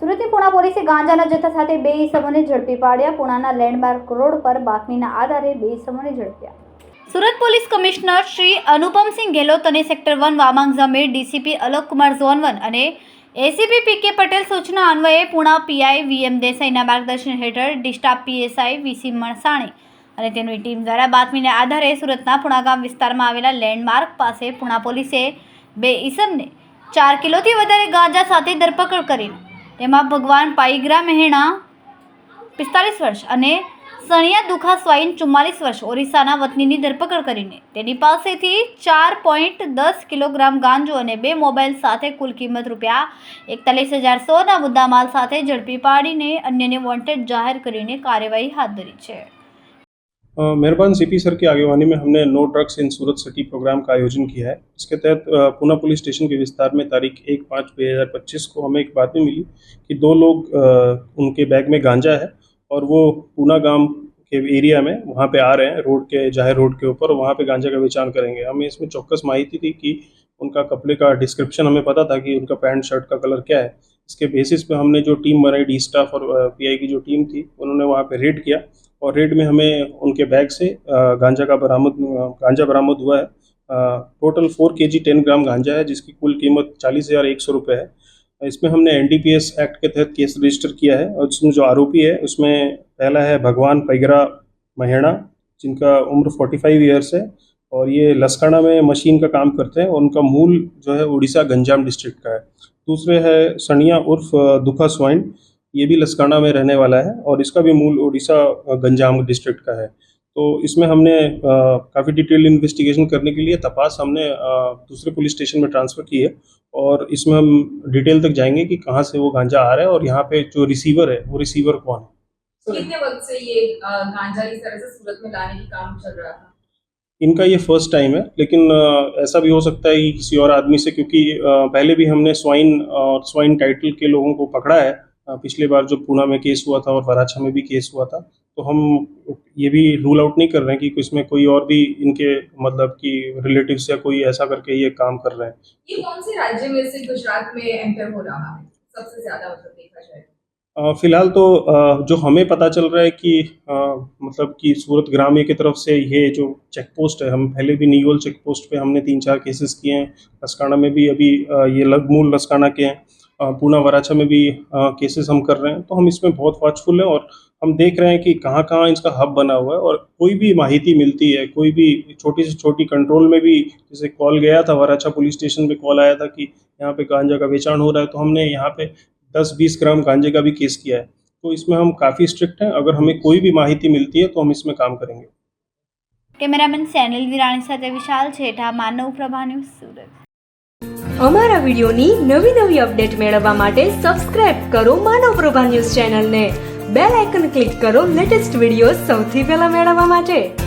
સુરતની પુણા પોલીસે ગાંજાના જથ્થા સાથે બે ઈસમોને ઝડપી પાડ્યા. પુણાના લેન્ડમાર્ક રોડ પર બાતમીના આધારે બે ઈસમોને ઝડપ્યા. સુરત પોલીસ કમિશનર શ્રી અનુપમસિંહ ગેહલોત અને સેક્ટર વન વામાંગ ઝમીર ડીસીપી અલોકકુમાર ઝોન વન અને એસીપી પી કે પટેલ સૂચના અન્વયે પુણા પીઆઈ વીએમ દેસાઈના માર્ગદર્શન હેઠળ ડિસ્ટાફ પીએસઆઈ વીસી મણસાણી અને તેની ટીમ દ્વારા બાતમીને આધારે સુરતના પુણાગામ વિસ્તારમાં આવેલા લેન્ડમાર્ક પાસે પુણા પોલીસે બે ઈસમને ચાર કિલોથી વધારે ગાંજા સાથે ધરપકડ કરી. તેમાં ભગવાન પાઈગ્રા મહેણા પિસ્તાલીસ વર્ષ અને સણિયા દુખા સ્વાઈન ચુમ્માલીસ વર્ષ ઓરિસ્સાના વતનીની ધરપકડ કરીને. તેની પાસેથી ચાર પોઈન્ટ દસ કિલોગ્રામ ગાંજો અને બે મોબાઈલ સાથે કુલ કિંમત રૂપિયા એકતાલીસ હજાર સોના મુદ્દામાલ સાથે ઝડપી પાડીને અન્યને વોન્ટેડ જાહેર કરીને કાર્યવાહી હાથ ધરી છે. मेहरबान सीपी सर की आगेवानी में हमने no drugs in Surat city program का आयोजन किया है। इसके तहत पूना पुलिस स्टेशन के विस्तार में तारीख एक पाँच दो हज़ार पच्चीस को हमें एक बातमी मिली कि दो लोग उनके बैग में गांजा है और वो पूना गाँव के एरिया में वहाँ पे आ रहे हैं, रोड के, ज़ाहिर रोड के ऊपर, वहाँ पे गांजा का बेचान करेंगे। हमें इसमें चौक्कस माहिती थी कि उनका कपड़े का डिस्क्रिप्शन हमें पता था कि उनका पैंट, शर्ट का कलर क्या है। इसके बेसिस पे हमने जो टीम बनाई डी स्टाफ और पीआई की जो टीम थी, उन्होंने वहाँ पे रेड किया। और रेड में हमें उनके बैग से गांजा का बरामद गांजा बरामद हुआ है। टोटल फोर के जी टेन ग्राम गांजा है, जिसकी कुल कीमत चालीस हज़ार एक सौ रुपये है। इसमें हमने एनडीपीएस एक्ट के तहत केस रजिस्टर किया है और इसमें जो आरोपी है, उसमें पहला है भगवान पैगरा महेणा, जिनका उम्र 45 ईयर्स है। और ये लसकाना में मशीन का काम करते हैं और उनका मूल जो है उड़ीसा गंजाम डिस्ट्रिक्ट का है। दूसरे है सनिया उर्फ़ दुखा स्वाइन ये भी लसकाना में रहने वाला है और इसका भी मूल उड़ीसा गंजाम डिस्ट्रिक्ट का है। तो इसमें हमने काफ़ी डिटेल इन्वेस्टिगेशन करने के लिए तपास हमने अ, दूसरे पुलिस स्टेशन में ट्रांसफ़र की है और इसमें हम डिटेल तक जाएँगे कि कहाँ से वो गांजा आ रहा है और यहाँ पे जो रिसीवर है वो रिसीवर कौन है। कितने वक्त से ये गांजा इस तरह से सूरत में लाने की काम चल रहा था? इनका ये फ़र्स्ट टाइम है लेकिन ऐसा भी हो सकता है कि किसी और आदमी से क्योंकि पहले भी हमने स्वाइन और स्वाइन टाइटल के लोगों को पकड़ा है। पिछले बार जो पूना में केस हुआ था और वराछा में भी केस हुआ था तो हम ये भी रूल आउट नहीं कर रहे हैं कि इसमें कोई और भी इनके मतलब कि रिलेटिव्स या कोई ऐसा करके ये काम कर रहे हैं। ये कौन से राज्य में से गुजरात में एंटर हो रहा है? सबसे ज़्यादा मतलब देखा जाए अ, फ़िलहाल तो जो हमें पता चल रहा है कि मतलब कि सूरत ग्राम्य की तरफ़ से ये जो चेक पोस्ट है, हम पहले भी नीगोल चेक पोस्ट पे हमने तीन चार केसेस किए हैं। लसकाना में भी अभी ये लग मूल लसकाना के हैं पूना वराछा में भी केसेस हम कर रहे हैं। तो हम इसमें बहुत वॉचफुल हैं और हम देख रहे हैं कि कहाँ कहाँ इसका हब बना हुआ है और कोई भी माहिती मिलती है, कोई भी छोटी से छोटी कंट्रोल में भी, जैसे कॉल गया था वराछा पुलिस स्टेशन पे कॉल आया था कि यहाँ पे गांजा का बेचान हो रहा है तो हमने यहाँ पे दस बीस ग्राम गांजे का भी केस किया है तो इसमें हम काफ़ी स्ट्रिक्ट हैं अगर हमें कोई भी माहिती मिलती है तो हम इसमें काम करेंगे કેમેરામેન સેનિલ વિરાણી સાથે વિશાલ છેઠા માનવ પ્રભા ન્યૂઝ સુરત અમારા વિડીયોની નવી નવી અપડેટ મેળવવા માટે સબસ્ક્રાઇબ કરો માનવ પ્રભા ન્યૂઝ ચેનલને બેલ આઇકન ક્લિક કરો લેટેસ્ટ વિડીયો સૌથી પહેલા મેળવવા માટે